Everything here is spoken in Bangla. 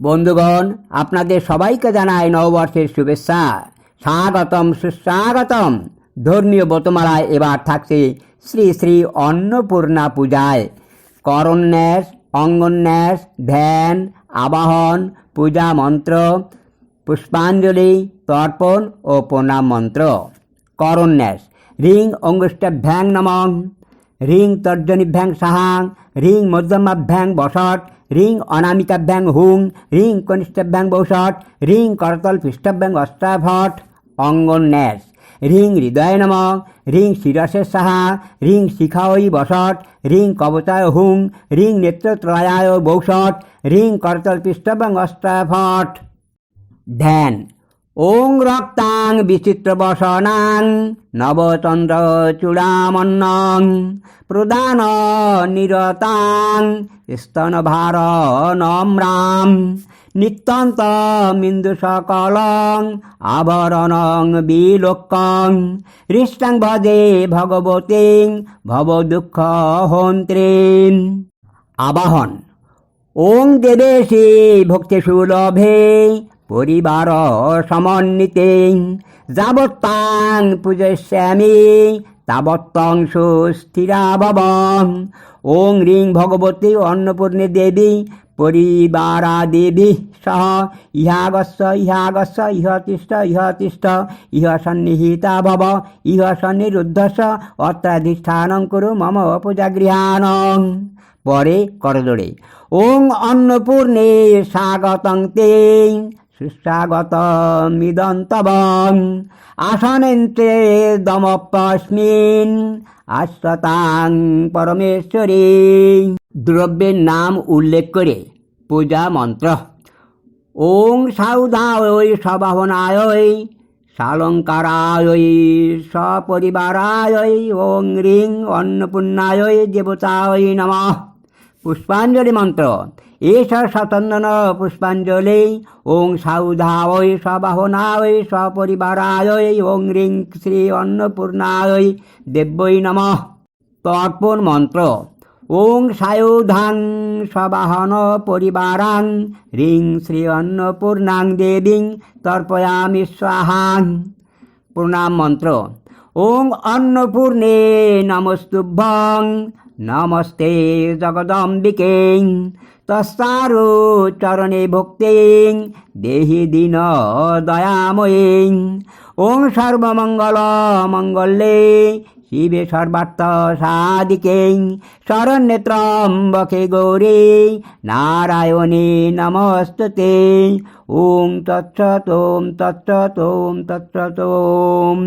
বন্ধুগণ, আপনাদের সবাইকে জানায় নববর্ষের শুভেচ্ছা। স্বাগতম, সুস্বাগতম। ধর্মীয় ব্রতমালায় এবার থাকছে শ্রী শ্রী অন্নপূর্ণা পূজায়। করন্যাস অঙ্গন্যাস, ধ্যান, আবাহন, পূজা মন্ত্র, পুষ্পাঞ্জলি, তর্পণ ও প্রণাম মন্ত্র। করন্যাস রিং অঙ্গুষ্টাভ্যাং নমঃ রিং তর্জনীভ্যাং সাহাং, রিং মধ্যমাভ্যাং বসট, রিং অনামিকাভ্যাং হুং, রিং কনিষ্ঠাভ্যাং বৌষট, রিং করতল পৃষ্ঠভ্যাং অষ্টাভট অঙ্গন্যাস রিং হৃদয় নম, রিং শিরসের সাহা, রিং শিখাওয়ী বসট, রিং কবচায় হুং, রিং নেত্রত্রয়ায় বৌষট, রিং করতল পৃষ্ঠভ্যাং অষ্টাভট ধ্যান। ওং রক্তাং বিচিত্র বসনাং নবচন্দ্র চূড়ামন্নং প্রদান নিরতাং স্তনভার নম্রাম নিত্যন্ত মিন্দু সকলং আভরণং বিলোকং হৃষ্টাং ভজে ভগবতীং ভব দুঃখ হন্ত্রীম আবাহন ওং দেবেশে ভক্তি সুলভে পরিবার সমন্বিতে যাবত্তাং পূজস্যামি তাবত্তং সুস্থিরাভব ওং রিং ভগবতী অন্নপূর্ণে দেবী পরিবারা দেবী সহ ইহাগস্য ইহাগস্য ইহ তিষ্ঠ ইহ তিষ্ঠ ইহ সন্নিহিতা ভব ইহ সন্নিরুদ্ধস্য, অত্রাধিষ্ঠানং কুরু মম পূজাগৃহানং পরে করদোড়ে। ওং অন্নপূর্ণে স্বাগতং তে সুস্বাগতমিদন্তবং আসনেন্ত্রে দমপস্মিন আশ্বতাং পরমেশ্বরী। দ্রব্যের নাম উল্লেখ করে পূজা মন্ত্র। ওং সাউদায় সভাবনায়, সালঙ্কারায় সপরিবারায়, ওং রিং অন্নপূর্ণায়, দেবতায় নমঃ। পুষ্পাঞ্জলি মন্ত্র। এষ সতন্দন পুষ্পাঞ্জলি। ওং সাউধায় সবাহনায় সপরিবারায় ওং রিং শ্রী অন্নপূর্ণায় দেব্যই নমঃ। তর্পণ মন্ত্র। ওং সায়ুধাং সবাহন পরিবারাং রিং শ্রী অন্নপূর্ণাং দেবীং তর্পয়ামি স্বাহাং। প্রণাম মন্ত্র। ওং অন্নপূর্ণে নমস্তুভ্যং। নমস্তে জগদম্বিকে তস্তারো চরণে ভক্তিং দেহি দীন দয়াময়ীং ওং সর্বমঙ্গল মঙ্গলে শিবে সর্বার্থ সাদিকে শরণ্যত্রম্বকে গৌরী নারায়ণে নমস্তুতে তৎসত ওম তৎসত ওম